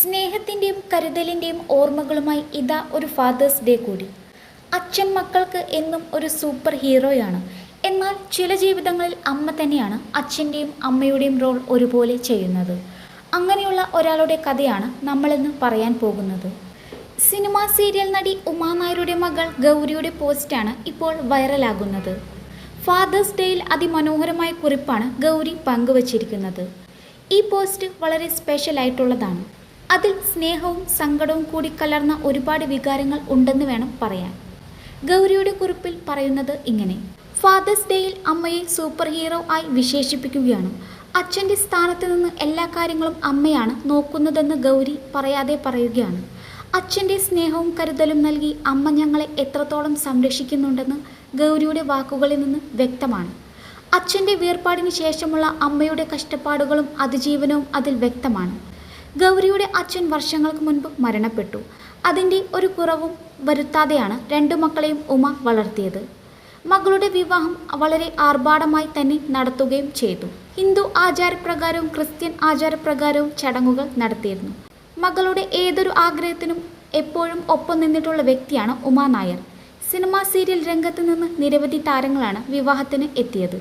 സ്നേഹത്തിന്റെയും കരുതലിന്റെയും ഓർമ്മകളുമായി ഇതാ ഒരു ഫാദേഴ്സ് ഡേ കൂടി. അച്ഛൻ മക്കൾക്ക് എന്നും ഒരു സൂപ്പർ ഹീറോയാണ് എന്നാൽ ചില ജീവിതങ്ങളിൽ അമ്മ തന്നെയാണ് അച്ഛന്റെയും അമ്മയുടെയും റോൾ ഒരുപോലെ ചെയ്യുന്നത്. അങ്ങനെയുള്ള ഒരാളുടെ കഥയാണ് നമ്മളിന്ന് പറയാൻ പോകുന്നത്. സിനിമാ സീരിയൽ നടി ഉമാ നായരുടെ മകൾ ഗൗരിയുടെ പോസ്റ്റാണ് ഇപ്പോൾ വൈറലാകുന്നത്. ഫാദേഴ്സ് ഡേയിൽ അതിമനോഹരമായ കുറിപ്പാണ് ഗൗരി പങ്കുവച്ചിരിക്കുന്നത്. ഈ പോസ്റ്റ് വളരെ സ്പെഷ്യൽ ആയിട്ടുള്ളതാണ്. അതിൽ സ്നേഹവും സങ്കടവും കൂടി കലർന്ന ഒരുപാട് വികാരങ്ങൾ ഉണ്ടെന്ന് വേണം പറയാൻ. ഗൗരിയുടെ കുറിപ്പിൽ പറയുന്നത് ഇങ്ങനെ ഫാദേഴ്സ് ഡേയിൽ അമ്മയെ സൂപ്പർ ഹീറോ ആയി വിശേഷിപ്പിക്കുകയാണ്. അച്ഛന്റെ സ്ഥാനത്ത് നിന്ന് എല്ലാ കാര്യങ്ങളും അമ്മയാണ് നോക്കുന്നതെന്ന് ഗൗരി പറയാതെ പറയുകയാണ്. അച്ഛന്റെ സ്നേഹവും കരുതലും നൽകി അമ്മ ഞങ്ങളെ എത്രത്തോളം സംരക്ഷിക്കുന്നുണ്ടെന്ന് ഗൗരിയുടെ വാക്കുകളിൽ നിന്ന് വ്യക്തമാണ്. അച്ഛന്റെ വേർപാടിന് ശേഷമുള്ള അമ്മയുടെ കഷ്ടപ്പാടുകളും അതിജീവനവും അതിൽ വ്യക്തമാണ്. ഗൗരിയുടെ അച്ഛൻ വർഷങ്ങൾക്ക് മുൻപ് മരണപ്പെട്ടു. അതിന്റെ ഒരു കുറവും വരുത്താതെയാണ് രണ്ടു മക്കളെയും ഉമ വളർത്തിയത്. മകളുടെ വിവാഹം വളരെ ആർഭാടമായി തന്നെ നടത്തുകയും ചെയ്തു. ഹിന്ദു ആചാരപ്രകാരവും ക്രിസ്ത്യൻ ആചാരപ്രകാരവും ചടങ്ങുകൾ നടത്തിയിരുന്നു. മകളുടെ ഏതൊരു ആഗ്രഹത്തിനും എപ്പോഴും ഒപ്പം നിന്നിട്ടുള്ള വ്യക്തിയാണ് ഉമാ നായർ. സിനിമാ സീരിയൽ രംഗത്ത് നിന്ന് നിരവധി താരങ്ങളാണ് വിവാഹത്തിന് എത്തിയത്.